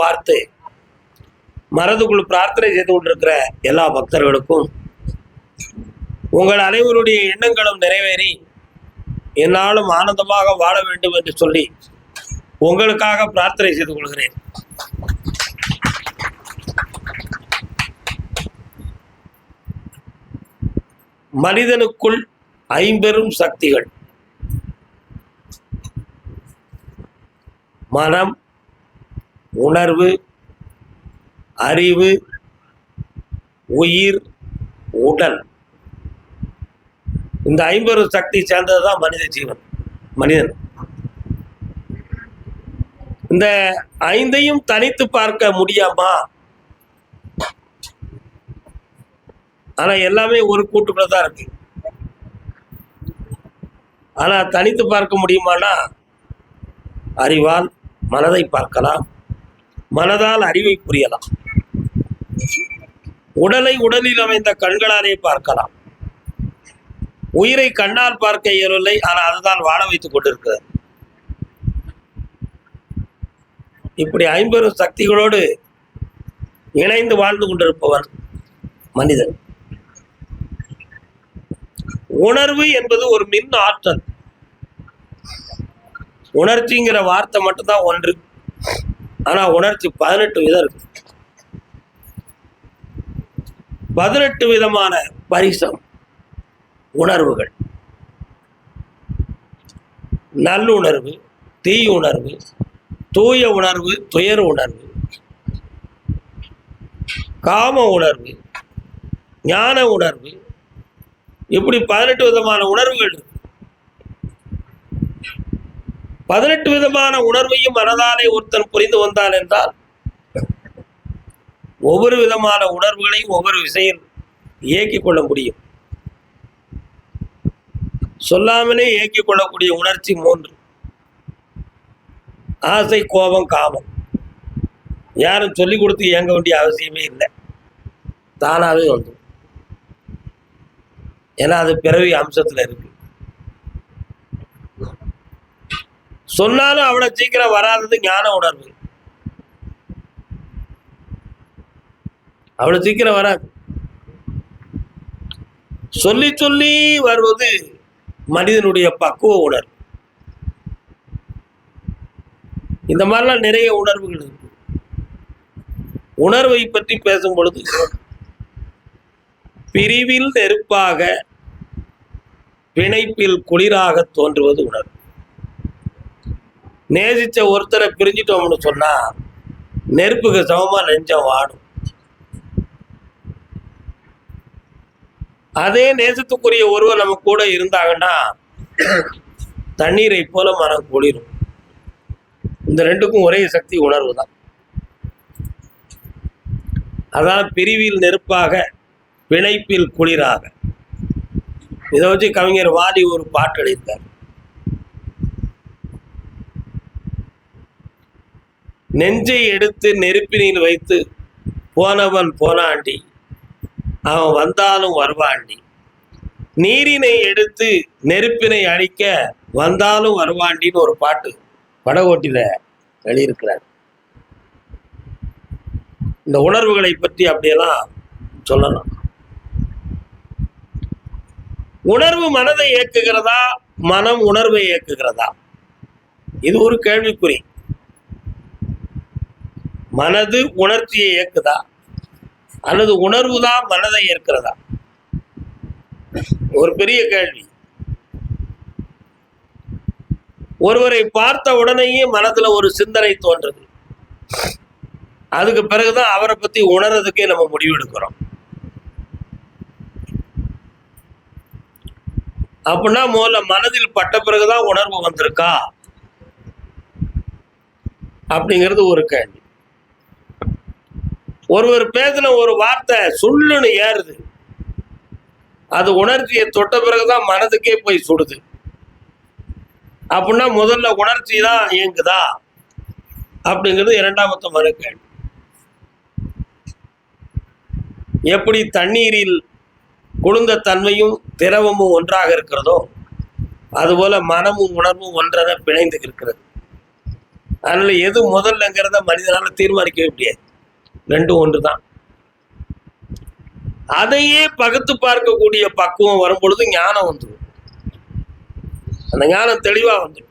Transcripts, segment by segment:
பார்த்து மனதுக்குள் பிரார்த்தனை செய்து கொண்டிருக்கிற எல்லா பக்தர்களுக்கும் உங்கள் அனைவருடைய எண்ணங்களும் நிறைவேறி என்னாலும் ஆனந்தமாக வாழ வேண்டும் என்று சொல்லி உங்களுக்காக பிரார்த்தனை செய்து கொள்கிறேன். மனிதனுக்குள் ஐம்பெரும் சக்திகள். மனம் உணர்வு அறிவு உயிர் உடல். இந்த ஐம்பெரும் சக்தி சேர்ந்தது தான் மனித ஜீவன் மனிதன். இந்த ஐந்தையும் தனித்து பார்க்க முடியாமா? ஆனா எல்லாமே ஒரு கூட்டுக்குள்ள தான் இருக்கு. ஆனா தனித்து பார்க்க முடியுமானா? அறிவால் மனதை பார்க்கலாம். மனதால் அறிவை புரியலாம். உடலை உடலில் அமைந்த கண்களாலே பார்க்கலாம். உயிரை கண்ணால் பார்க்க இயலவில்லை ஆனால் அதுதான் வாழ வைத்துக் கொண்டிருக்கிறது. இப்படி ஐம்பெரும் சக்திகளோடு இணைந்து வாழ்ந்து கொண்டிருப்பவன் மனிதன். உணர்வு என்பது ஒரு மின் ஆற்றல். உணர்ச்சிங்கிற வார்த்தை மட்டும்தான் ஒன்று. ஆனா உணர்ச்சி பதினெட்டு விதம் இருக்கு. பதினெட்டு விதமான பரிசம் உணர்வுகள். நல்லுணர்வு தீயுணர்வு தூய உணர்வு துயர் உணர்வு காம உணர்வு ஞான உணர்வு இப்படி பதினெட்டு விதமான உணர்வுகள் இருக்கு. பதினெட்டு விதமான உணர்வையும் மனதாலே ஒருத்தன் புரிந்து வந்தான் என்றால் ஒவ்வொரு விதமான உணர்வுகளையும் ஒவ்வொரு விஷயம் இயக்கிக் கொள்ள முடியும். சொல்லாமலே இயக்கிக் கொள்ளக்கூடிய உணர்ச்சி மூன்று. ஆசை கோபம் காமம். யாரும் சொல்லிக் கொடுத்து இயங்க வேண்டிய அவசியமே இல்லை. தானாகவே வந்துடும். ஏன்னா அது பிறவி அம்சத்துல இருக்கு. சொன்னாலும் அவ்வளோ சீக்கிரம் வராதது ஞான உணர்வு. அவ்வளோ சீக்கிரம் வராது. சொல்லி சொல்லி வருவது மனிதனுடைய பக்குவ உணர்வு. இந்த மாதிரிலாம் நிறைய உணர்வுகள் இருக்கு. உணர்வை பற்றி பேசும் பொழுது பிரிவில் நெருப்பாக பிணைப்பில் குளிராக தோன்றுவது உணர்வு. நேசிச்ச ஒருத்தரை பிரிஞ்சிட்டோம்னு சொன்னா நெருப்புக்கு சமமா நெஞ்சம் வாடும். அதே நேசத்துக்குரிய ஒருவர் நம்ம கூட இருந்தாங்கன்னா தண்ணீரை போல மனம் குளிரும். இந்த ரெண்டுக்கும் ஒரே சக்தி உணர்வு தான். அதான் பிரிவில் நெருப்பாக பிணைப்பில் குளிராக. இதை வச்சு கவிஞர் வாலி ஒரு பாட்டு எழுதியிருக்கார். நெஞ்சை எடுத்து நெருப்பினில் வைத்து போனவன் போனாண்டி அவன் வந்தாலும் வருவாண்டி. நீரினை எடுத்து நெருப்பினை அழிக்க வந்தாலும் வருவாண்டின்னு ஒரு பாட்டு படகோட்டில எழுதியிருக்கிறார். இந்த உணர்வுகளை பற்றி அப்படியெல்லாம் சொல்லலாம் உணர்வு மனதை இயக்குகிறதா மனம் உணர்வை இயக்குகிறதா? இது ஒரு கேள்விக்குறி. மனது உணர்ச்சியை இயக்குதா அல்லது உணர்வு தான் மனதை ஏற்கிறதா? ஒரு பெரிய கேள்வி. ஒருவரை பார்த்த உடனேயே மனதுல ஒரு சிந்தனை தோன்றுது. அதுக்கு பிறகுதான் அவரை பத்தி உணர்றதுக்கே நம்ம முடிவெடுக்கிறோம் அப்படின்னா முதல்ல மனதில் பட்ட பிறகுதான் உணர்வு வந்திருக்கா? அப்படிங்கிறது ஒரு கேள்வி. ஒருவர் பேசின ஒரு வார்த்தை சொல்லுன்னு ஏறுது. அது உணர்ச்சியை தொட்ட பிறகுதான் மனதுக்கே போய் சுடுது. அப்படின்னா முதல்ல உணர்ச்சி தான் இயங்குதா? அப்படிங்கிறது இரண்டாமத்த மறு எப்படி தண்ணீரில் குளிர்ந்த தன்மையும் திரவமும் ஒன்றாக இருக்கிறதோ அதுபோல மனமும் உணர்வும் ஒன்றென பிணைந்து இருக்கிறது. அதனால எது முதல்லங்கிறத மனிதனால தீர்மானிக்க முடியாது. ரெண்டும் ஒன்று தான் அதையே பகுத்து பார்க்கக்கூடிய பக்குவம் வரும் பொழுது ஞானம் வந்துடும். அந்த ஞானம் தெளிவா வந்துடும்.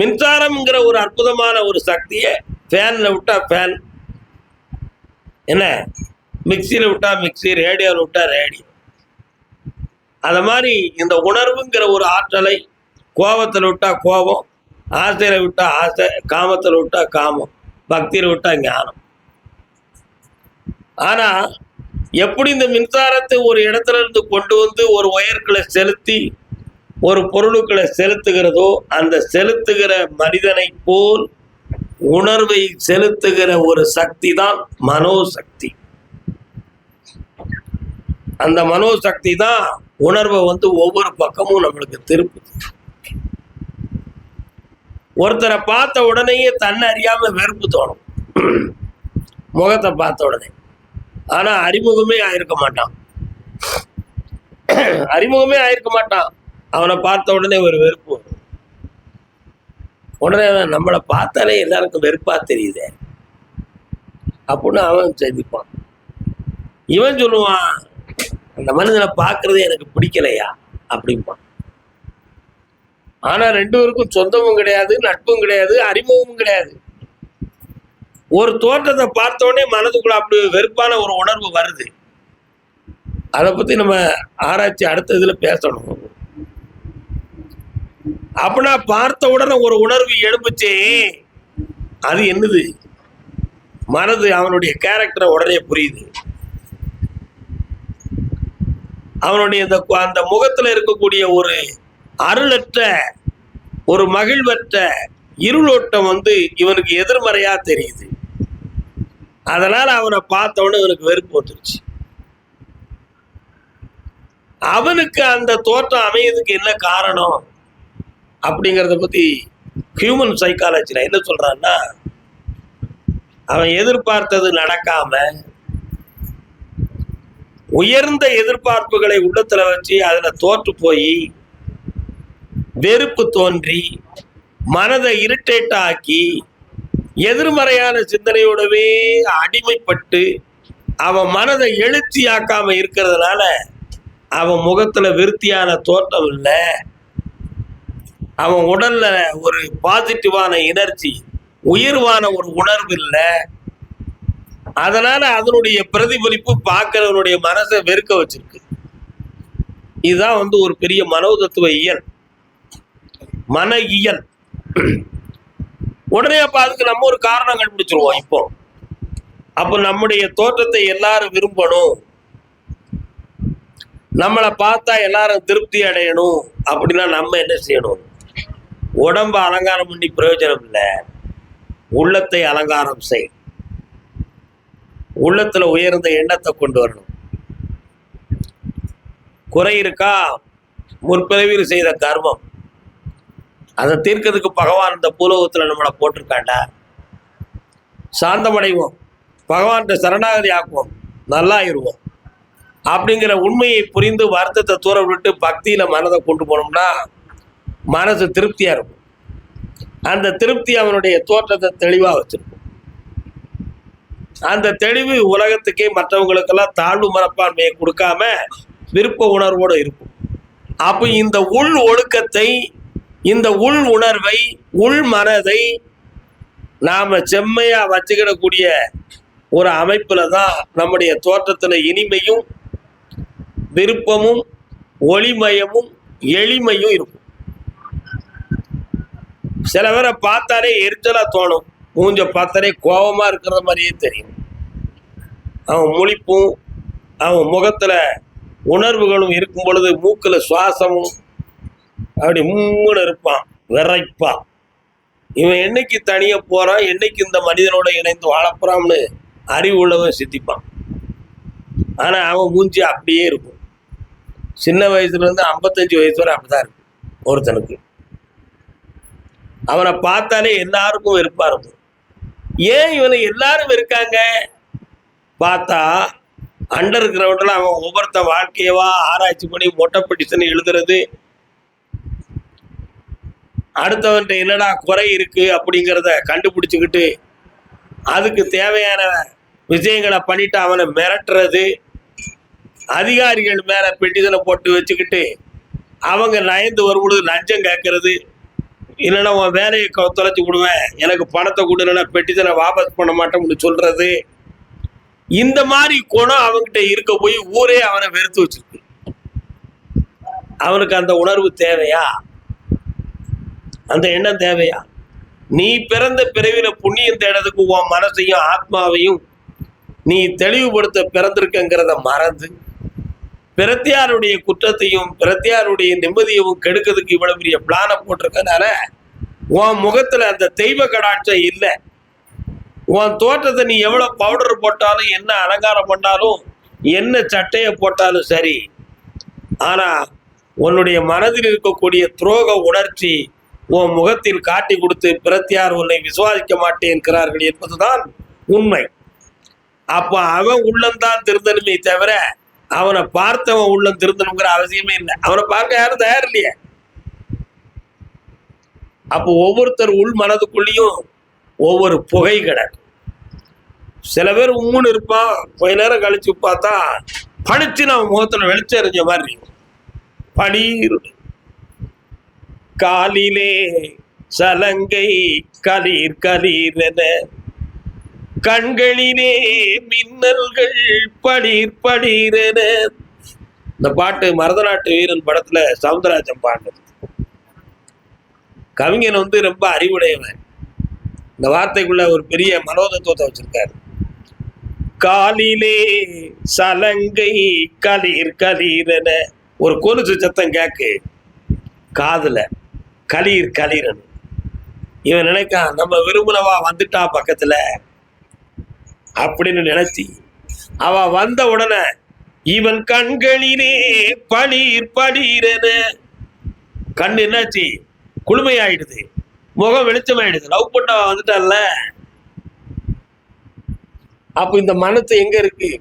மின்சாரம்ங்கிற ஒரு அற்புதமான ஒரு சக்தியை ஃபேனில் விட்டா ஃபேன் என்ன? மிக்சியில் விட்டா மிக்சி ரேடியோவில் விட்டா ரேடியோ. அது மாதிரி இந்த உணர்வுங்கிற ஒரு ஆற்றலை கோபத்தில் விட்டா கோபம் ஆசையில் விட்டால் ஆசை காமத்தில் விட்டால் காமம் பக்தியில் விட்டால் ஞானம். ஆனால் எப்படி இந்த மின்சாரத்தை ஒரு இடத்துல இருந்து கொண்டு வந்து ஒரு ஒயர்களை செலுத்தி ஒரு பொருளுக்களை செலுத்துகிறதோ அந்த செலுத்துகிற மனிதனை போல் உணர்வை செலுத்துகிற ஒரு சக்தி தான் மனோசக்தி. அந்த மனோசக்தி தான் உணர்வை வந்து ஒவ்வொரு பக்கமும் நம்மளுக்கு திருப்புது. ஒருத்தரை பார்த்த உடனேயே தன்னை அறியாம வெறுப்பு தோணும். முகத்தை பார்த்த உடனே. ஆனா அறிமுகமே ஆயிருக்க மாட்டான். அறிமுகமே ஆயிருக்க மாட்டான். அவனை பார்த்த உடனே ஒரு வெறுப்பு வரும். உடனே நம்மளை பார்த்தாலே எல்லாருக்கும் வெறுப்பா தெரியுதே. அப்படின்னு அவன் சிந்திப்பான். இவன் சொல்லுவான் அந்த மனிதனை பார்க்கறதே எனக்கு பிடிக்கலையா? அப்படிம்பான். ஆனா ரெண்டு பேருக்கும் சொந்தமும் கிடையாது நட்பும் கிடையாது அறிமுகமும் கிடையாது. ஒரு தோற்றத்தை பார்த்த உடனே மனதுக்குள்ள அப்படி வெறுப்பான ஒரு உணர்வு வருது. அதை பத்தி நம்ம ஆராய்ச்சி அடுத்த இதுல பேசணும். அப்படின்னா பார்த்த உடனே ஒரு உணர்வு எழுப்புச்சே அது என்னது? மனது அவனுடைய கேரக்டரை உடனே புரியுது. அவனுடைய அந்த அந்த முகத்துல இருக்கக்கூடிய ஒரு அருளற்ற ஒரு மகிழ்வற்ற இருளோட்டம் வந்து இவனுக்கு எதிர்மறையா தெரியுது. அதனால அவனை பார்த்தவொடனே இவனுக்கு வெறுப்பு வந்துருச்சு. அவனுக்கு அந்த தோற்றம் அமையதுக்கு என்ன காரணம் அப்படிங்கிறத பத்தி ஹியூமன் சைக்காலஜியில் என்ன சொல்றான்னா அவன் எதிர்பார்த்தது நடக்காம உயர்ந்த எதிர்பார்ப்புகளை உள்ளத்துல வச்சு அதில் தோற்று போய் வெறுப்பு தோன்றி மனதை இரிட்டேட் ஆக்கி எதிர்மறையான சிந்தனையோடவே அடிமைப்பட்டு அவன் மனதை எழுச்சியாக்காம இருக்கிறதுனால அவன் முகத்துல விருத்தியான தோற்றம் இல்லை. அவன் உடல்ல ஒரு பாசிட்டிவான எனர்ஜி உயர்வான ஒரு உணர்வு இல்லை. அதனால அதனுடைய பிரதிபலிப்பு பார்க்கிறவனுடைய மனசை வெறுக்க வச்சிருக்கு. இதுதான் வந்து ஒரு பெரிய மனோதத்துவ இயல். மன இயல் உடனே அப்ப அதுக்கு நம்ம ஒரு காரணம் கண்டுபிடிச்சிருவோம் இப்போ. அப்போ நம்முடைய தோற்றத்தை எல்லாரும் விரும்பணும். நம்மளை பார்த்தா எல்லாரும் திருப்தி அடையணும். அப்படின்னா நம்ம என்ன செய்யணும்? உடம்ப அலங்காரம் பண்ணி பிரயோஜனம் இல்லை. உள்ளத்தை அலங்காரம் செய். உள்ளத்துல உயர்ந்த எண்ணத்தை கொண்டு வரணும். குறை இருக்கா? முற்பிறவியில் செய்த கர்மம். அதை தீர்க்கிறதுக்கு பகவான் இந்த பூலோகத்தில் நம்மளை போட்டிருக்காண்டா? சாந்தமடைவோம். பகவான்கிட்ட சரணாகதி ஆக்குவோம். நல்லாயிருவோம். அப்படிங்கிற உண்மையை புரிந்து வருத்தத்தை தூர விட்டு பக்தியில மனதை கொண்டு போனோம்னா மனசு திருப்தியாக இருக்கும். அந்த திருப்தி அவனுடைய தோற்றத்தை தெளிவாக வச்சிருக்கும். அந்த தெளிவு உலகத்துக்கே மற்றவங்களுக்கெல்லாம் தாழ்வு மனப்பான்மையை கொடுக்காம விருப்ப உணர்வோடு இருக்கும். அப்போ இந்த உள் ஒழுக்கத்தை இந்த உள் உணர்வை உள் மனதை நாம் செம்மையாக வச்சுக்கிடக்கூடிய ஒரு அமைப்பில் தான் நம்முடைய தோற்றத்தில் இனிமையும் விருப்பமும் ஒளிமயமும் எளிமையும் இருக்கும். சில பேரை பார்த்தாலே எரிச்சலாக தோணும். மூஞ்ச பார்த்தாலே கோபமாக இருக்கிற மாதிரியே தெரியும். அவன் முழிப்பும் அவன் முகத்தில் உணர்வுகளும் இருக்கும் பொழுது மூக்கில் சுவாசமும் அப்படி மூணு இருப்பான் விரைப்பான். இவன் என்னைக்கு தனியாக போறான் என்னைக்கு இந்த மனிதனோட இணைந்து வாழப்போறான்னு அறிவு உள்ளவன் சித்திப்பான். ஆனா அவன் மூஞ்சி அப்படியே இருக்கும். சின்ன வயசுலேருந்து ஐம்பத்தஞ்சு வயசு வரை அப்படிதான் இருக்கும் ஒருத்தனுக்கு. அவனை பார்த்தாலே எல்லாருக்கும் வெறுப்பா இருக்கும். ஏன் இவனை எல்லாரும் வெறுக்காங்க? பார்த்தா அண்டர் கிரவுண்டில் அவன் ஒவ்வொருத்த வாழ்க்கையவா ஆராய்ச்சி பண்ணி மொட்டை பெட்டிஷன் எழுதுறது அடுத்தவன்ட்ட என்னடா குறை இருக்கு அப்படிங்கிறத கண்டுபிடிச்சுக்கிட்டு அதுக்கு தேவையான விஷயங்களை பண்ணிட்டு அவனை மிரட்டுறது அதிகாரிகள் மேல பெட்டிதலை போட்டு வச்சுக்கிட்டு அவங்க நயந்து வரும்பொழுது லஞ்சம் கேட்கறது இல்லைன்னா உன் வேலையை தொலைச்சி விடுவேன் எனக்கு பணத்தை கொடு இல்லைன்னா பெட்டிதலை வாபஸ் பண்ண மாட்டோம்னு சொல்றது. இந்த மாதிரி குணம் அவன்கிட்ட இருக்க போய் ஊரே அவனை வெறுத்து வச்சிருக்கு. அவனுக்கு அந்த உணர்வு தேவையா? அந்த எண்ணம் தேவையா? நீ பிறந்த பிறவில புண்ணியம் தேடுறதுக்கு உன் மனசையும் ஆத்மாவையும் நீ தெளிவுபடுத்த பிறந்திருக்கங்கிறத மறந்து பிரத்தியாருடைய குற்றத்தையும் பிரத்தியாருடைய நிம்மதியையும் கெடுக்கிறதுக்கு இவ்வளவு பெரிய பிளானை போட்டிருக்கனால உன் முகத்துல அந்த தெய்வ கடாட்சம் இல்லை. உன் தோற்றத்தை நீ எவ்வளோ பவுடர் போட்டாலும் என்ன அலங்காரம் பண்ணாலும் என்ன சட்டையை போட்டாலும் சரி. ஆனால் உன்னுடைய மனதில் இருக்கக்கூடிய துரோக உணர்ச்சி உன் முகத்தில் காட்டி கொடுத்து பிரத்தியார் உன்னை விசுவாசிக்க மாட்டேன்கிறார்கள் என்பதுதான் உண்மை. அப்ப அவன் உள்ளம்தான் திருந்தணுமே தவிர அவனை பார்த்தவன் உள்ளம் திருந்தனுங்கிற அவசியமே இல்லை. அவனை பார்க்க யாரும் தயார் இல்லையே அப்போ ஒவ்வொருத்தர் உள் மனதுக்குள்ளேயும் ஒவ்வொரு புகை கிடக்கும். சில பேர் உம்முன்னு இருப்பான் கொஞ்ச நேரம் கழிச்சு பார்த்தா பளிச்சுன்னு நம்ம முகத்துல வெளிச்சம் எறிஞ்ச மாதிரி பனீர் காலிலே சலங்கை கலீர் கலீரென கண்களிலே மின்னல்கள் படீர் படீரென இந்த பாட்டு மரதநாட்டு வீரன் படத்துல சவுந்தரராஜன் பாடுனது. கவிஞன் வந்து ரொம்ப அறிவுடையவன். இந்த வார்த்தைக்குள்ள ஒரு பெரிய மனோதத்துவத்தை வச்சிருக்காரு. காலிலே சலங்கை கலீர் கலீரென ஒரு கொலுசு சத்தம் கேக்கு. காதுல. களீர் களீரன் இவன் நினைக்கான் நம்ம விரும்பினவா வந்துட்டா பக்கத்துல? அப்படின்னு நினைச்சி அவ வந்த உடனே இவன் கண்களிலே பளீர் பளீரென கண் என்னாச்சு? குளுமையாயிடுது. முகம் வெளிச்சமாயிடுது. லவ் பண்ண வந்துட்டான்ல. அப்ப இந்த மனத்து எங்க இருக்கு?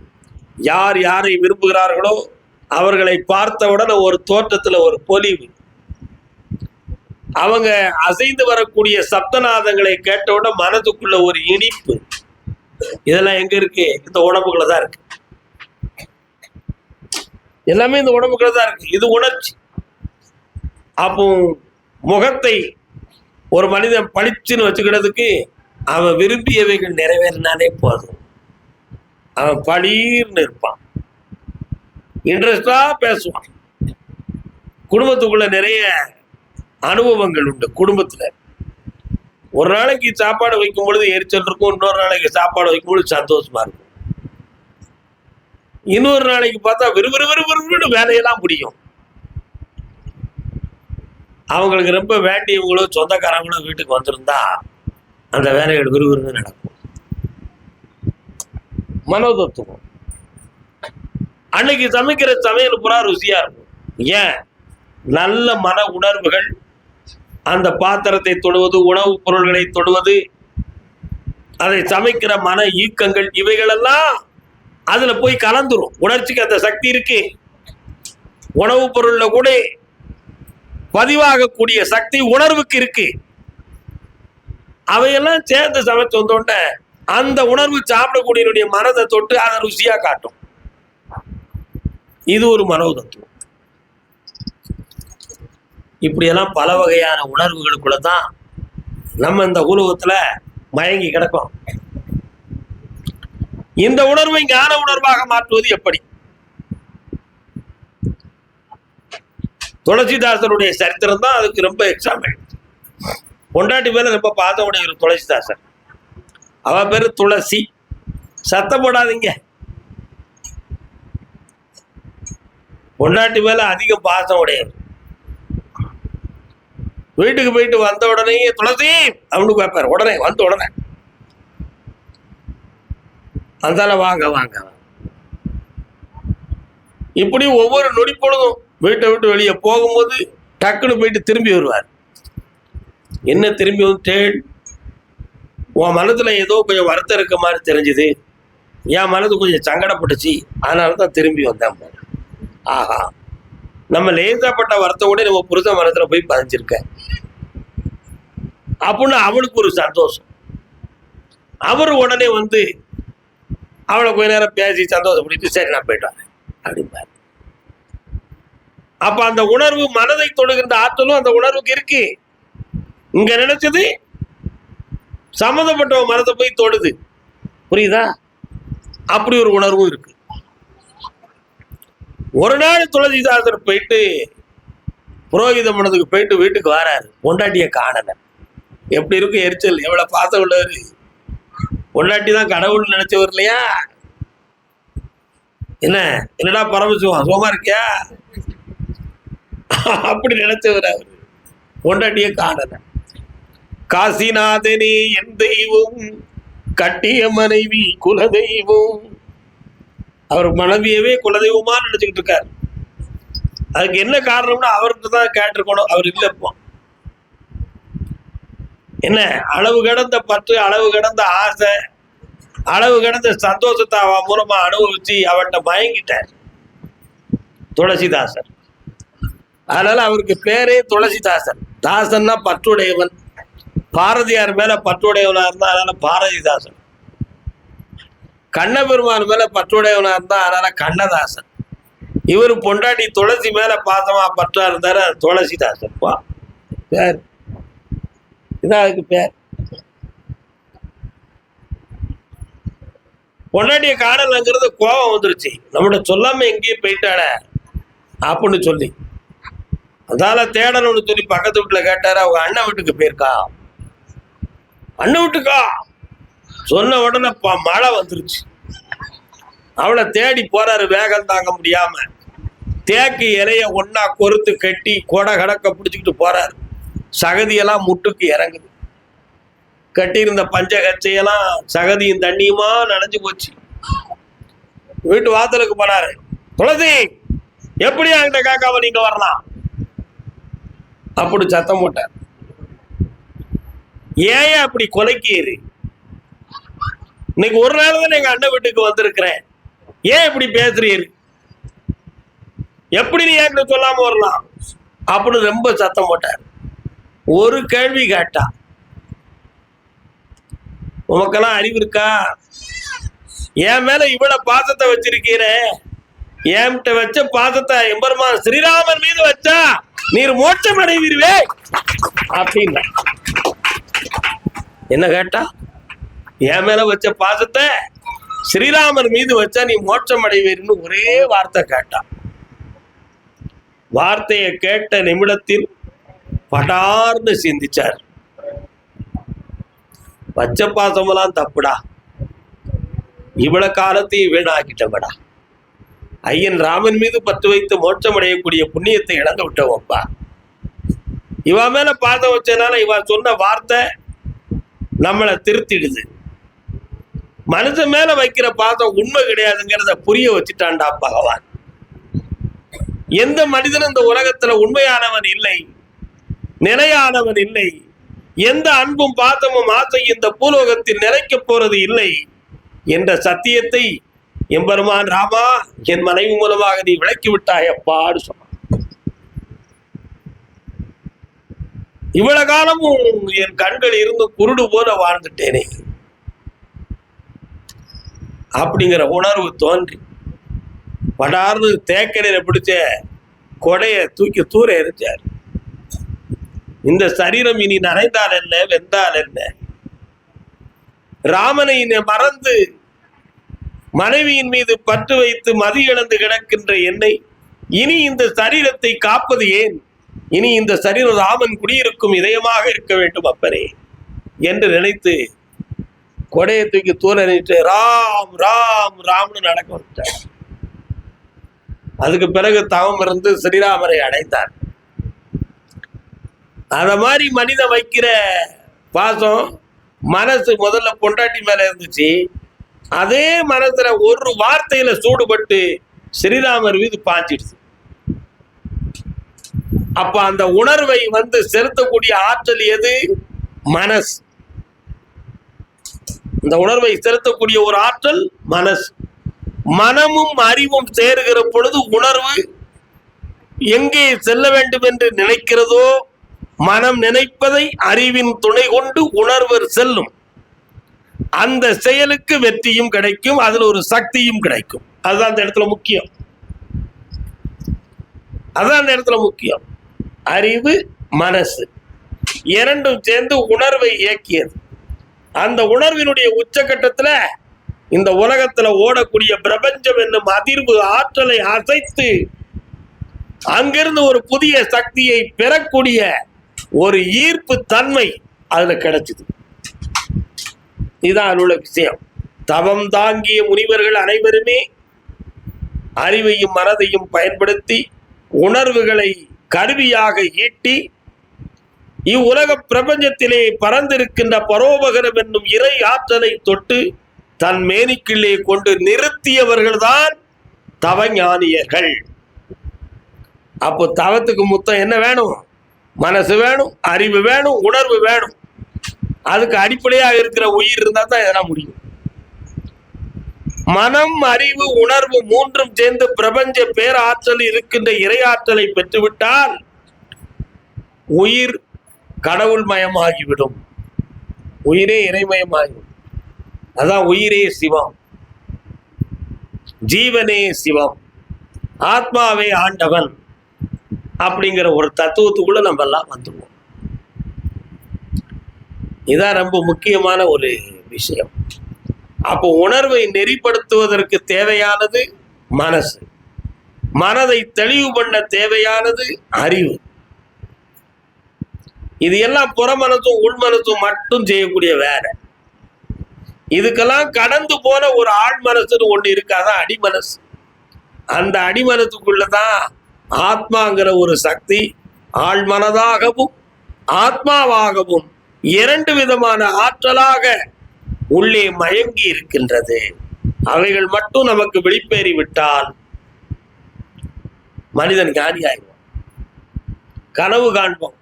யார் யாரை விரும்புகிறார்களோ அவர்களை பார்த்தவுடன் ஒரு தோற்றத்துல ஒரு பொலிவு. அவங்க அசைந்து வரக்கூடிய சப்தநாதங்களை கேட்டவுட மனதுக்குள்ள ஒரு இனிப்பு. இதெல்லாம் எங்க இருக்கு? இந்த உடம்புக்குள்ள தான் இருக்கு. எல்லாமே இந்த உடம்புக்குள்ள தான் இருக்கு. இது உணர்ச்சி. அப்போ முகத்தை ஒரு மனிதன் பளிச்சுன்னு வச்சுக்கிறதுக்கு அவன் விரும்பியவைகள் நிறைவேறினாலே போதும். அவன் பளீர்னு இருப்பான். இன்ட்ரெஸ்டா பேசுவான். குடும்பத்துக்குள்ள நிறைய அனுபவங்கள் உண்டு குடும்பத்துல. ஒரு நாளைக்கு சாப்பாடு வைக்கும் பொழுது எரிச்சல் இருக்கும் இன்னொரு நாளைக்கு சாப்பாடு வைக்கும் பொழுது சந்தோஷமா இருக்கும். இன்னொரு நாளைக்கு பார்த்தா விறுவிறு விறுவிறுன்னு வேலையெல்லாம் முடியும். அவங்களுக்கு ரொம்ப வேண்டியவங்களோ சொந்தக்காரங்களோ வீட்டுக்கு வந்திருந்தா அந்த வேலைகள் விறுவிறுன்னு நடக்கும். மனோதத்துவம். அன்னைக்கு சமைக்கிற சமையல் புறா ருசியா இருக்கும். ஏன்? நல்ல மன உணர்வுகள் அந்த பாத்திரத்தை தொடுவது உணவுப் பொருள்களை தொடுவது அதை சமைக்கிற மன ஈக்கங்கள் இவைகளெல்லாம் அதில் போய் கலந்துரும். உணர்ச்சிக்கு அந்த சக்தி இருக்கு. உணவுப் பொருளில் கூட பதிவாகக்கூடிய சக்தி உணர்வுக்கு இருக்கு. அவையெல்லாம் சேர்ந்து சமைச்சு வந்தோண்ட அந்த உணர்வு சாப்பிடக்கூடியனுடைய மனதை தொட்டு அதை ருசியாக காட்டும். இது ஒரு மனோதத்துவம். இப்படியெல்லாம் பல வகையான உணர்வுகளுக்குள்ள தான் நம்ம இந்த உலகத்தில் மயங்கி கிடக்கும். இந்த உணர்வை ஞான உணர்வாக மாற்றுவது எப்படி? துளசிதாசருடைய சரித்திரம் தான் அதுக்கு ரொம்ப எக்ஸாம்பிள் பொண்டாட்டி மேல ரொம்ப பாதம் உடைய துளசிதாசர். அவ பேரு துளசி. சத்தம் போடாதீங்க. பொண்டாட்டி மேல அதிக பாசம் உடையவர் வீட்டுக்கு போயிட்டு வந்த உடனே துளசி! அவனுக்கு வைப்பார். உடனே வந்த உடனே. அந்தால வாங்க வாங்க. இப்படி ஒவ்வொரு நொடி பொழுதும் வீட்டை விட்டு வெளியே போகும்போது டக்குன்னு போயிட்டு திரும்பி வருவார். என்ன திரும்பி தேள்? உன் மனதுல ஏதோ கொஞ்சம் வருத்தம் இருக்க மாதிரி தெரிஞ்சுது. என் மனது கொஞ்சம் சங்கடப்பட்டுச்சு. அதனால தான் திரும்பி வந்தேன். ஆஹா. நம்ம லேசாப்பட்ட வருத்தம் கூட நம்ம புருஷ மனசுல போய் பதிஞ்சிருக்க. அப்படின்னு அவனுக்கு ஒரு சந்தோஷம். அவர் உடனே வந்து அவளை கொஞ்ச நேரம் பேசி சந்தோஷப்படுத்தி சரி நான் போயிட்டு அப்படிம்பாரு. அப்ப அந்த உணர்வு மனதை தொடுகின்ற ஆற்றலும் அந்த உணர்வுக்கு இருக்கு. இங்க நினைச்சது சம்மந்தப்பட்ட மனதை போய் தொடுது. புரியுதா? அப்படி ஒரு உணர்வும் இருக்கு. ஒரு நாள் துளசிதாசர் போயிட்டு புரோகித மனதுக்கு போயிட்டு வீட்டுக்கு வராரு. பொண்டாட்டிய காணல. எப்படி இருக்கும் எரிச்சல்? எவ்வளவு பாசம் உள்ளவர்? பொண்டாட்டி தான் கடவுள் நினைச்சவர் இல்லையா? என்ன? என்னடா பரமசிவம்? சுகமா இருக்கியா? அப்படி நினைச்சவர் அவர். பொண்டாட்டிய காணல. காசிநாதனே என் தெய்வம் கட்டிய மனைவி குலதெய்வம் அவர் மனைவியவே குலதெய்வமா நினைச்சுக்கிட்டு இருக்காரு. அதுக்கு என்ன காரணம்னா அவருக்கு தான் கேட்டிருக்கணும். அவர் இல்ல இப்போ. என்ன? அளவு கடந்த பற்று அளவு கடந்த ஆசை அளவு கடந்த சந்தோஷத்தை அவன் மூலமா அனுபவிச்சு அவன்கிட்ட மயங்கிட்டார். துளசிதாசர். அதனால அவருக்கு பேரே துளசிதாசன் தாசன்னா பற்றுடையவன். பாரதியார் மேல பற்றுடையவனா இருந்தா அதனால பாரதிதாசன். கண்ணபெருமான் மேல பற்றுடையவனா இருந்தா அதனால கண்ணதாசன். இவர் பொண்டாட்டி துளசி மேல பாசமா பற்றா இருந்தாரு அது துளசிதாசன். பா பேர். இதான் அதுக்கு பேர். பொண்டாட்டிய காணலங்கிறது கோபம் வந்துருச்சு. நம்மகிட்ட சொல்லாம எங்கேயும் போயிட்டாள. அப்படின்னு சொல்லி. அதால தேடணும்னு சொல்லி பக்கத்து வீட்டுல கேட்டாரு அவங்க அண்ணன் வீட்டுக்கு போயிருக்கா. அண்ணன் வீட்டுக்கா? சொன்ன உடனே மழை வந்துருச்சு. அவளை தேடி போறாரு வேகம் தாங்க முடியாம. தேக்கு இலைய ஒன்னா கொறுத்து கட்டி கொடை கடக்க பிடிச்சிக்கிட்டு போறாரு. சகதியெல்லாம் முட்டுக்கு இறங்குது. கட்டியிருந்த பஞ்சகச்சையெல்லாம் சகதியும் தண்ணியுமா நனைஞ்சு போச்சு. வீட்டு வாசலுக்கு போனாரு. துளசி எப்படி அங்கிட்ட காக்காம நீங்க வரலாம்? அப்படி சத்தம் போட்டார். ஏன் அப்படி கொலைக்கீரு இன்னைக்கு ஒரு நாள் தான் எங்க அண்ணன் வீட்டுக்கு வந்திருக்கிறேன். ஏன் இப்படி பேசுறீர்? எப்படி நீ ஏன் சொல்லாம வரலாம்? அப்படின்னு ரொம்ப சத்தம் போட்டார். ஒரு கேள்வி கேட்டா. உமக்கெல்லாம் அறிவு இருக்கா? என் மேல இவ்வளவு பாசத்தை வச்சிருக்கீரே. என்கிட்ட வச்ச பாசத்தை எம்பெருமான் ஸ்ரீராமன் மீது வச்சா நீர் மோட்சம் அடைவீர்வே அப்படின்னா. என்ன கேட்டா? என் மேல வச்ச பாசத்தை ஸ்ரீராமர் மீது வச்சா நீ மோட்சம் அடைவீர்னு ஒரே வார்த்தை கேட்டான் வார்த்தையை கேட்ட நிமிடத்தில் படார்னு சிந்திச்சார். வச்ச பாசமெல்லாம் தப்புடா. இவ்வளவு காலத்தையும் வீணாக்கிட்டவடா. ஐயன் ராமன் மீது பத்து வைத்து மோட்சம் அடையக்கூடிய புண்ணியத்தை இழந்து விட்டவப்பா இவன் மேல பாசம் வச்சதுனால இவ சொன்ன வார்த்தை நம்மளை திருத்திடுது. மனுஷன் மேல வைக்கிற பாசம் உண்மை கிடையாதுங்கிறத புரிய வச்சுட்டான்டா பகவான். எந்த மனிதனும் இந்த உலகத்துல உண்மையானவன் இல்லை நிலையானவன் இல்லை எந்த அன்பும் பாசமும் ஆசை இந்த பூலோகத்தில் நிலைக்க போறது இல்லை என்ற சத்தியத்தை எம்பெருமான் ராமா என் மனைவி மூலமாக நீ விளக்கி விட்டாய் அப்பாடு சொன்னான். இவ்வளவு காலமும் என் கண்கள் இருந்து குருடு போல வாழ்ந்துட்டேனே. அப்படிங்கிற உணர்வு தோன்றி படார்ந்து தேக்கடையில் பிடிச்ச கொடையை தூக்கி தூர எரிஞ்சார். இந்த சரீரம் இனி நனைந்தால் என்ன வெந்தால் என்ன? ராமனை இனி மறந்து மனைவியின் மீது பற்று வைத்து மதி இழந்து கிடக்கின்ற என்னை இனி இந்த சரீரத்தை காப்பது ஏன்? இனி இந்த சரீரம் ராமன் குடியிருக்கும் இதயமாக இருக்க வேண்டும் அப்பனே என்று நினைத்து கொடையை தூக்கி தூர நின்று ராம் ராம் ராம்னு நடக்க வச்சார் அதுக்கு பிறகு தவம் இருந்து ஸ்ரீராமரை அடைந்தார் அத மாதிரி மனிதன் வைக்கிற பாசம் மனசு முதல்ல பொண்டாட்டி மேல இருந்துச்சு. அதே மனசுல ஒரு வார்த்தையில சூடுபட்டு ஸ்ரீராமர் மீது பாஞ்சிடுச்சு. அப்ப அந்த உணர்வை வந்து செலுத்தக்கூடிய ஆற்றல் எது? மனசு. இந்த உணர்வை செலுத்தக்கூடிய ஒரு ஆற்றல் மனசு. மனமும் அறிவும் சேருகிற பொழுது உணர்வு எங்கே செல்ல வேண்டும் என்று நினைக்கிறதோ மனம் நினைப்பதை அறிவின் துணை கொண்டு உணர்வர் செல்லும். அந்த செயலுக்கு வெற்றியும் கிடைக்கும் அதுல ஒரு சக்தியும் கிடைக்கும். அதுதான் அந்த இடத்துல முக்கியம். அதுதான் அந்த இடத்துல முக்கியம். அறிவு மனசு. இரண்டும் சேர்ந்து உணர்வை இயக்கியது. அந்த உணர்வினுடைய உச்சகட்டத்துல இந்த உலகத்துல ஓடக்கூடிய பிரபஞ்சம் என்னும் அதிர்வு ஆற்றலை அசைத்து அங்கிருந்து ஒரு புதிய சக்தியை பெறக்கூடிய ஒரு ஈர்ப்பு தன்மை அதுல கிடைச்சது. இதுதான் உள்ள விஷயம். தவம் தாங்கிய முனிவர்கள் அனைவருமே அறிவையும் மனதையும் பயன்படுத்தி உணர்வுகளை கருவியாக ஈட்டி இவ்வுலக பிரபஞ்சத்திலே பறந்திருக்கின்ற பரோபகரம் என்னும் இறை ஆற்றலை தொட்டு தன் மேனிக்குள்ளே கொண்டு நிறுத்தியவர்கள்தான் தவஞானியர்கள். அப்போ தவத்துக்கு முத்தம் என்ன வேணும்? மனசு வேணும் அறிவு வேணும் உணர்வு வேணும். அதுக்கு அடிப்படையாக இருக்கிற உயிர் இருந்தால் தான் இதெல்லாம் முடியும். மனம் அறிவு உணர்வு மூன்றும் சேர்ந்து பிரபஞ்ச பேராற்றல் இருக்கின்ற இறையாற்றலை பெற்றுவிட்டால் உயிர் கடவுள் மயமாகிவிடும் உயிரே இறைமயமாகிவிடும். அதான் உயிரே சிவம். ஜீவனே சிவம். ஆத்மாவே ஆண்டவன் அப்படிங்கிற ஒரு தத்துவத்துக்குள்ள நம்ம எல்லாம் வந்துடுவோம் இதான் ரொம்ப முக்கியமான ஒரு விஷயம். அப்போ உணர்வை நெறிப்படுத்துவதற்கு தேவையானது மனசு. மனதை தெளிவு பண்ண தேவையானது அறிவு. இது எல்லாம் புறமனசும் உள்மனசும் மட்டும் செய்யக்கூடிய வேலை. இதுக்கெல்லாம் கடந்து போன ஒரு ஆழ் மனசுன்னு ஒண்ணு இருக்காதான் அடிமனசு. அந்த அடிமனத்துக்குள்ளதான் ஆத்மாங்கிற ஒரு சக்தி ஆழ்மனதாகவும் ஆத்மாவாகவும் இரண்டு விதமான ஆற்றலாக உள்ளே மயங்கி இருக்கின்றது. அவைகள் மட்டும் நமக்கு வெளிப்பேறி விட்டால் மனிதன் ஞானி ஆயிடுவான் கனவு காண்போம்.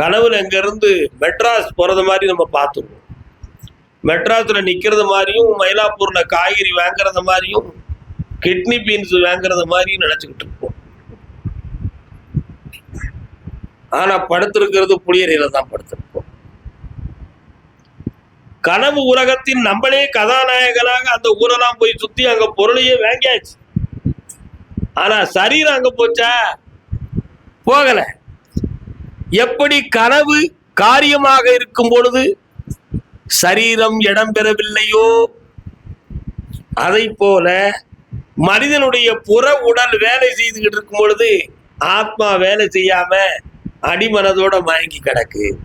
கனவுல இங்க இருந்து மெட்ராஸ் போறது மாதிரி நம்ம பார்த்துருவோம். மெட்ராஸில் நிக்கிறது மாதிரியும் மயிலாப்பூர்ல காய்கறி வாங்குறது மாதிரியும் கிட்னி பீன்ஸ் வாங்குறது மாதிரியும் நினச்சிக்கிட்டு இருப்போம். ஆனா படுத்திருக்கிறது புளியறையில் தான் படுத்திருப்போம். கனவு உலகத்தின் நம்மளே கதாநாயகனாக அந்த ஊரெல்லாம் போய் சுற்றி அங்க பொருளையே வாங்கியாச்சு. ஆனா சரீரம் அங்க போச்சா? போகலை. எப்படி கனவு காரியமாக இருக்கும் பொழுது சரீரம் இடம் பெறவில்லையோ? அதை போல மனிதனுடைய புற உடல் வேலை செய்துகிட்டு இருக்கும் பொழுது ஆத்மா வேலை செய்யாம அடிமனதோட மயங்கி கிடக்கு.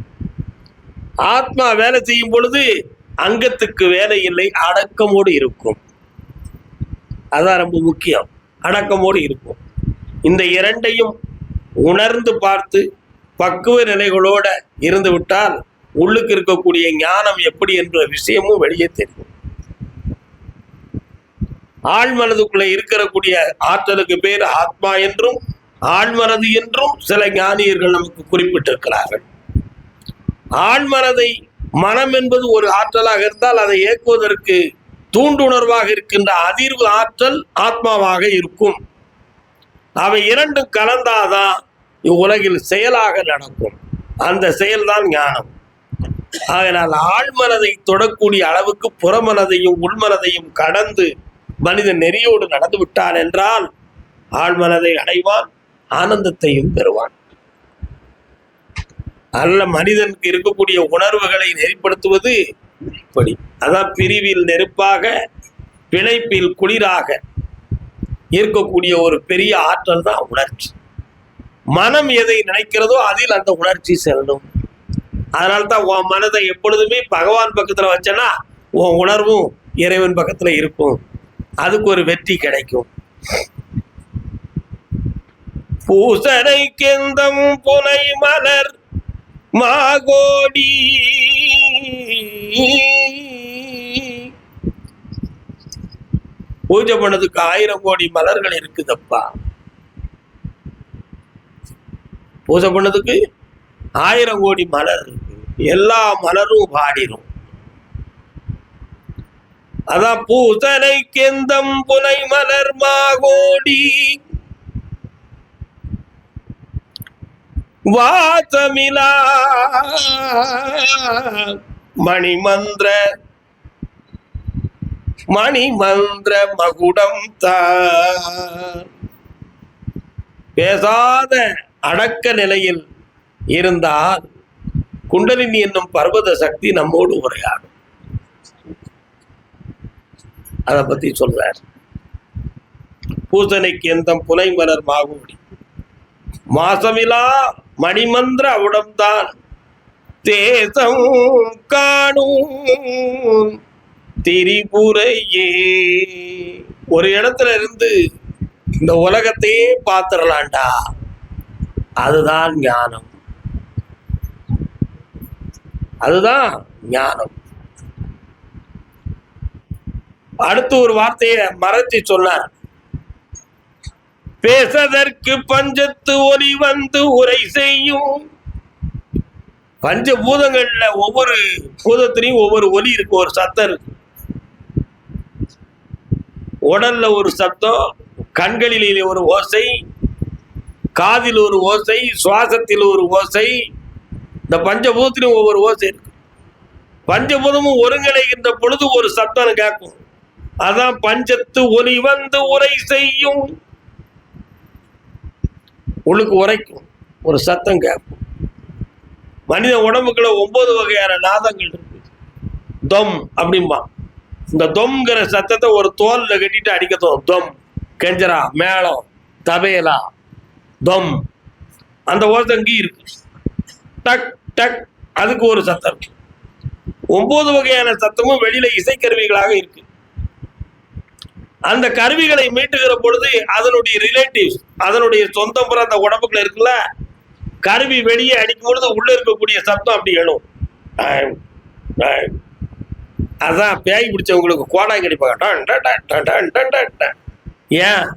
ஆத்மா வேலை செய்யும் பொழுது அங்கத்துக்கு வேலை இல்லை அடக்கமோடு இருக்கும். அதான் ரொம்ப முக்கியம். அடக்கமோடு இருக்கும். இந்த இரண்டையும் உணர்ந்து பார்த்து பக்குவ நிலைகளோட இருந்து விட்டால் உள்ளுக்கு இருக்கக்கூடிய ஞானம் எப்படி என்ற விஷயமும் வெளியே தெரியும். ஆழ்மனதுக்குள்ள இருக்கக்கூடிய ஆற்றலுக்கு பேர் ஆத்மா என்றும் ஆழ்மனது என்றும் சில ஞானியர்கள் நமக்கு குறிப்பிட்டிருக்கிறார்கள். ஆழ்மனதை மனம் என்பது ஒரு ஆற்றலாக இருந்தால் அதை இயக்குவதற்கு தூண்டுணர்வாக இருக்கின்ற அதிர்வு ஆற்றல் ஆத்மாவாக இருக்கும். அவை இரண்டும் கலந்தாதான் இவ்வுலகில் செயலாக நடக்கும். அந்த செயல்தான் ஞானம். ஆகினால் ஆழ்மனதை தொடக்கூடிய அளவுக்கு புறமனதையும் உள்மனதையும் கடந்து மனிதன் நெறியோடு நடந்து விட்டான் என்றால் ஆழ்மனதை அடைவான் ஆனந்தத்தையும் பெறுவான். நல்ல மனிதனுக்கு இருக்கக்கூடிய உணர்வுகளை நெறிப்படுத்துவது இப்படி. அதான் பிரிவில் நெருப்பாக பிணைப்பில் குளிராக இருக்கக்கூடிய ஒரு பெரிய ஆற்றல் தான் உணர்ச்சி. மனம் எதை நினைக்கிறதோ அதில் அந்த உணர்ச்சி செல்லும் அதனால தான் உன் மனதை எப்பொழுதுமே பகவான் பக்கத்துல வச்சனா உன் உணர்வும் இறைவன் பக்கத்துல இருக்கும். அதுக்கு ஒரு வெற்றி கிடைக்கும். பூசனை கெந்தம் புனை மலர் மாகோடி. பூஜை பண்ணதுக்கு ஆயிரம் கோடி மலர்கள் இருக்குதப்பா. பூஜை பண்ணதுக்கு ஆயிரம் கோடி மலர் இருக்கு. எல்லா மலரும் பாடிரும் அதான் பூசனை கெந்தம் புனை மலர் மாகோடி. வாசமிலா மணிமந்திர மணிமந்திர மகுடம் தான் பேசாத அடக்க நிலையில் இருந்தால் குண்டலினி என்னும் பர்வத சக்தி நம்மோடு உரையாடும். அதை பத்தி சொல்றார். பூசனைக்கு எந்த புனை மலர் மாகோடி? மாசமிலா மணிமந்திர அவுடம்தான் தேசம் காணும் திரிபுரையே. ஒரு இடத்துல இருந்து இந்த உலகத்தையே பார்த்துடலாண்டா. அதுதான் ஞானம். அதுதான் ஞானம். அடுத்து ஒரு வார்த்தையை மறைச்சு சொன்னார். பேசதற்கு பஞ்சத்து ஒலி வந்து உரை செய்யும். பஞ்ச பூதங்கள்ல ஒவ்வொரு பூதத்திலையும் ஒவ்வொரு ஒலி இருக்கு ஒரு சத்தம் இருக்கு உடல்ல ஒரு சத்தம் கண்களிலே ஒரு ஓசை காதில் ஒரு ஓசை சுவாசத்தில் ஒரு ஓசை இந்த பஞ்சபூதத்திலும் ஒவ்வொரு ஓசை இருக்கு. பஞ்சபூதமும் ஒருங்கிணைகின்ற பொழுது ஒரு சத்தம் கேட்கும். அதான் பஞ்சத்து ஒலி வந்து உரை செய்யும். உள்ளுக்கு உரைக்கும். ஒரு சத்தம் கேட்கும். மனித உடம்புக்குள்ள ஒன்பது வகையான நாதங்கள் இருக்கு. தொம் அப்படிம்பா. இந்த தொம்ங்கிற சத்தத்தை ஒரு தோல்ல கட்டிட்டு அடிக்க தோணும். தொம் கெஞ்சரா மேளம் தபேலா தொம். அந்த ஓசங்கி இருக்கு. டக் டக். அதுக்கு ஒரு சத்தம் இருக்கு. ஒன்பது வகையான சத்தமும் வெளியில இசைக்கருவிகளாக இருக்கு. அந்த கருவிகளை மீட்டுகிற பொழுது அதனுடைய ரிலேட்டிவ்ஸ் அதனுடைய சொந்தம் புற அந்த உடம்புக்குள்ள இருக்குல்ல கருவி வெளியே அடிக்கும் பொழுது உள்ள இருக்கக்கூடிய சத்தம் அப்படி எழும். அதான் பேய் பிடிச்சவங்களுக்கு கோடாங்கடி அடிப்பாங்க. ஏன்?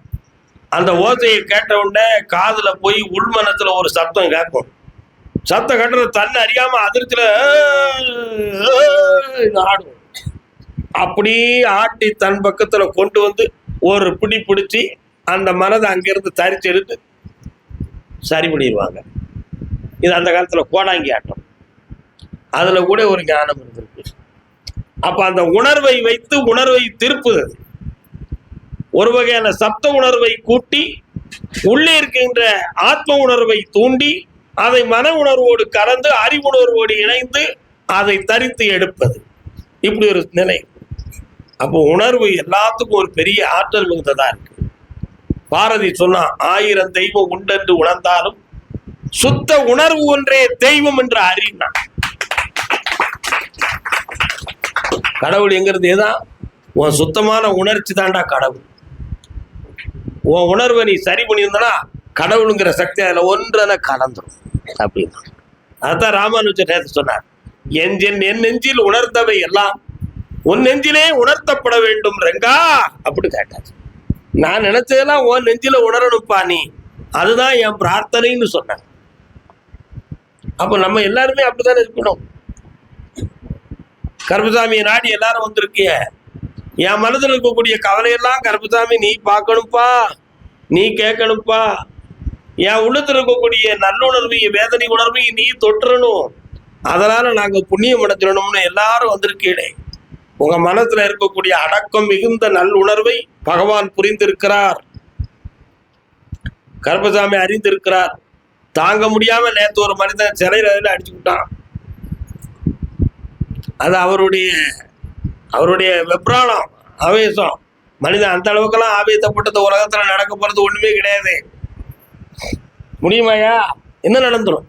அந்த ஓசையை கேட்ட உடனே காதுல போய் உள்மனத்துல ஒரு சத்தம் கேட்கும். சத்தம் கட்டுறது தன்னை அறியாம அதிர்ச்சியில ஆடும். அப்படி ஆட்டி தன் பக்கத்துல கொண்டு வந்து ஒரு பிடி பிடிச்சி அந்த மனதை அங்கிருந்து தரிச்சு எடுத்து சரி பண்ணிடுவாங்க. இது அந்த காலத்துல கோடாங்கி ஆட்டம். அதுல கூட ஒரு ஞானம் இருந்திருக்கு. அப்ப அந்த உணர்வை வைத்து உணர்வை திருப்புது ஒரு வகையான சப்த உணர்வை கூட்டி உள்ளே இருக்கின்ற ஆத்ம உணர்வை தூண்டி அதை மன உணர்வோடு கலந்து அறிவுணர்வோடு இணைந்து அதை தரித்து எடுப்பது. இப்படி ஒரு நிலை. அப்போ உணர்வு எல்லாத்துக்கும் ஒரு பெரிய ஆற்றல் மிகுந்ததா இருக்கு. பாரதி சொன்னா ஆயிரம் தெய்வம் உண்டென்று உணர்ந்தாலும் சுத்த உணர்வு ஒன்றே தெய்வம் என்று அறினான் கடவுள் எங்கிறது ஏதான் உன் சுத்தமான உணர்ச்சி தாண்டா கடவுள். உன் உணர்வை நீ சரி பண்ணியிருந்தனா கடவுளுங்கிற சக்தி அதில் ஒன்றனை கலந்துடும் அப்படின்னு அதுதான் ராமானுஜர் நேத்து சொன்னார். என் என் என் நெஞ்சில் உணர்ந்தவை எல்லாம் உன் நெஞ்சிலே உணர்த்தப்பட வேண்டும் ரெங்கா அப்படின்னு கேட்டார். நான் நினைச்சதெல்லாம் உன் நெஞ்சில உணரணுப்பா நீ. அதுதான் என் பிரார்த்தனைன்னு சொன்னேன் அப்போ நம்ம எல்லாருமே அப்படித்தானே இருக்கணும்? கருப்பசாமியை நாடி எல்லாரும் வந்திருக்கிய. என் மனதில் இருக்கக்கூடிய கவலையெல்லாம் கருப்பசாமி நீ பார்க்கணும்ப்பா நீ கேட்கணும்ப்பா என் உள்ளத்தில் இருக்கக்கூடிய நல்லுணர்வையும் வேதனை உணர்வையும் நீ தொட்டுறணும் அதனால நாங்கள் புண்ணியம் அடைஞ்சிடணும்னு எல்லாரும் வந்திருக்கீடே உங்க மனசுல இருக்கக்கூடிய அடக்கம் மிகுந்த நல்லுணர்வை பகவான் புரிந்திருக்கிறார். கருப்பசாமி அறிந்திருக்கிறார். தாங்க முடியாம நேற்று ஒரு மனிதன் சிலையில் அதில் அடிச்சு விட்டான். அது அவருடைய அவருடைய வெப்ராணம் ஆவேசம். மனிதன் அந்த அளவுக்கெல்லாம் ஆவேசப்பட்டது உலகத்துல நடக்க போறது ஒண்ணுமே கிடையாது. முடியுமாயா என்ன நடந்துரும்?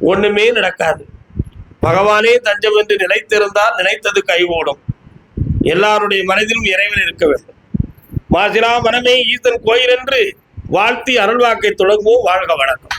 ஒண்ணுமே நடக்காது. பகவானே தஞ்சம் என்று நினைத்திருந்தால் நினைத்தது கைகூடும். எல்லாருடைய மனதிலும் இறைவன் இருக்க வேண்டும். மாசிலா மனமே ஈசன் கோயில் என்று வாழ்த்தி அருள்வாக்கை தொடங்குவோம். வாழ்க வணக்கம்.